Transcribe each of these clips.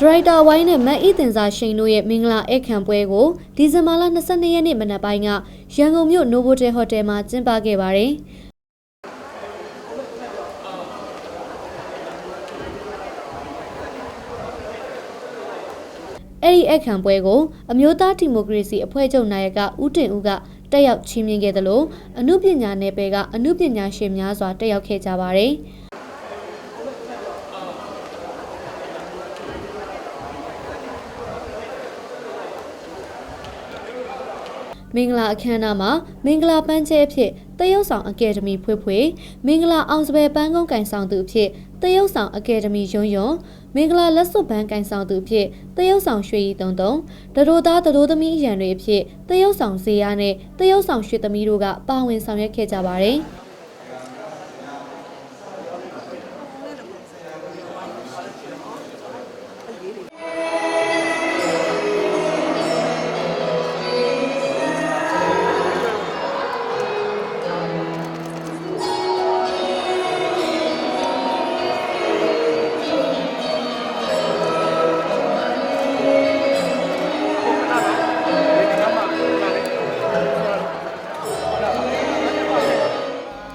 ဒရိုက်တာဝိုင်းနဲ့မတ်ဤတင်စာရှိန်တို့ရဲ့မင်္ဂလာဧည့်ခံပွဲကိုဒီဇင်ဘာလ22ရက်နေ့မနက်ပိုင်းကရန်ကုန်မြို့နိုဗိုတယ်ဟိုတယ်မှာကျင်းပခဲ့ပါတယ်။အဲ့ဒီအခမ်းပွဲကိုအမျိုးသားဒီမိုကရေစီအဖွဲ့ချုပ်နာယကဦးတင်ဦးကတက်ရောက်ချီးမြှင့်ခဲ့တယ်လို့အမှုပညာနယ်ပယ်ကအမှုပညာရှင်များစွာတက်ရောက်ခဲ့ကြပါတယ်။ မင်္ဂလာအခမ်းအနားမှာမင်္ဂလာပန်းချဲအဖြစ်တရုတ်ဆောင်အကယ်ဒမီဖွေးဖွေးမင်္ဂလာအောင်စပယ်ပန်းကုန်းကင်ဆောင်သူအဖြစ်တရုတ်ဆောင်အကယ်ဒမီယွန်းယွန်းမင်္ဂလာလက်စွပ်ပန်းကင်ဆောင်သူအဖြစ်တရုတ်ဆောင်ရွှေရီတုံတုံတရိုသားတရိုသမီးအရန်တွေအဖြစ်တရုတ်ဆောင်ဇေယျနဲ့တရုတ်ဆောင်ရွှေသမီးတို့ကပါဝင်ဆောင်ရွက်ခဲ့ကြပါတယ်။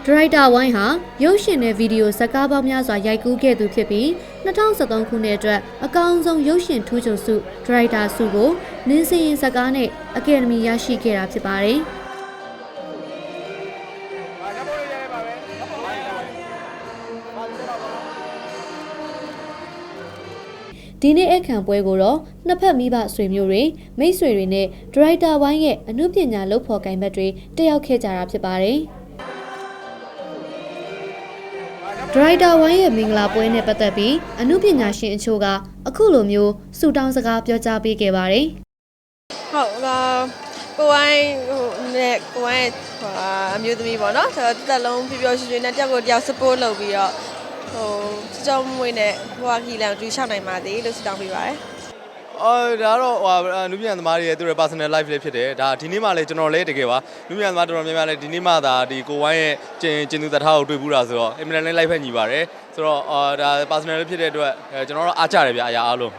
ဒရိုက်တာဝိုင်းဟာရုပ်ရှင်နဲ့ဗီဒီယိုဇာတ်ကားပေါင်းများစွာရိုက်ကူးခဲ့သူဖြစ်ပြီး2013ခုနှစ်အတွက်အကောင်းဆုံးရုပ်ရှင်ထူးချွန်ဆုဒရိုက်တာဆုကိုနင်းစင်ရင်ဇာတ်ကားနဲ့အကယ်ဒမီရရှိခဲ့တာဖြစ်ပါတယ်။ဒီနေ့အခမ်းပွဲကိုတော့နှစ်ဖက်မိဘဆွေမျိုးတွေမိတ်ဆွေတွေနဲ့ဒရိုက်တာဝိုင်းရဲ့အမှုပညာလုပ်ဖော်ကိုင်ဘက်တွေတက်ရောက်ခဲ့ကြတာဖြစ်ပါတယ်။ ဒရိုက်တာဝိုင်းရဲ့မင်္ဂလာပွဲနဲ့ပတ်သက်ပြီးအမှုပညာရှင်အချို့ကအခုလိုမျိုးဆူတောင်းစကားပြောကြားပေးခဲ့ပါတယ်။ဟုတ်ကကိုဝိုင်းဟိုနဲ့ကိုဝိုင်းဟိုအမျိုးသမီးပေါ့နော်ဆိုတော့တစ်သက်လုံးပြပြရွှင်ရွှင်နဲ့တယောက်ကိုတယောက် support လုပ်ပြီးတော့ဟိုကြောင်မွေးနဲ့ဟိုဟာခီလန်တူရှောက်နိုင်ပါသေးလို့ဆုတောင်းပေးပါတယ် အော်ဒါကတော့ဟိုနုပြန်သမားတွေရဲ့သူတို့ personal life လေးဖြစ်တယ်ဒါဒီနေ့မှလည်းကျွန်တော်လည်းတကယ်ပါနုပြန်သမားတော်တော်များများလည်းဒီနေ့မှသာဒီကိုဝိုင်းရဲ့ကျင်ကျင်သူတထားကိုတွေ့ဘူးတာဆိုတော့အင်မတန်လည်း live ဖက်ညီပါတယ်ဆိုတော့အာဒါ personal လေးဖြစ်တဲ့အတွက်အဲကျွန်တော်တို့အားကြတယ်ဗျာအရာအားလုံး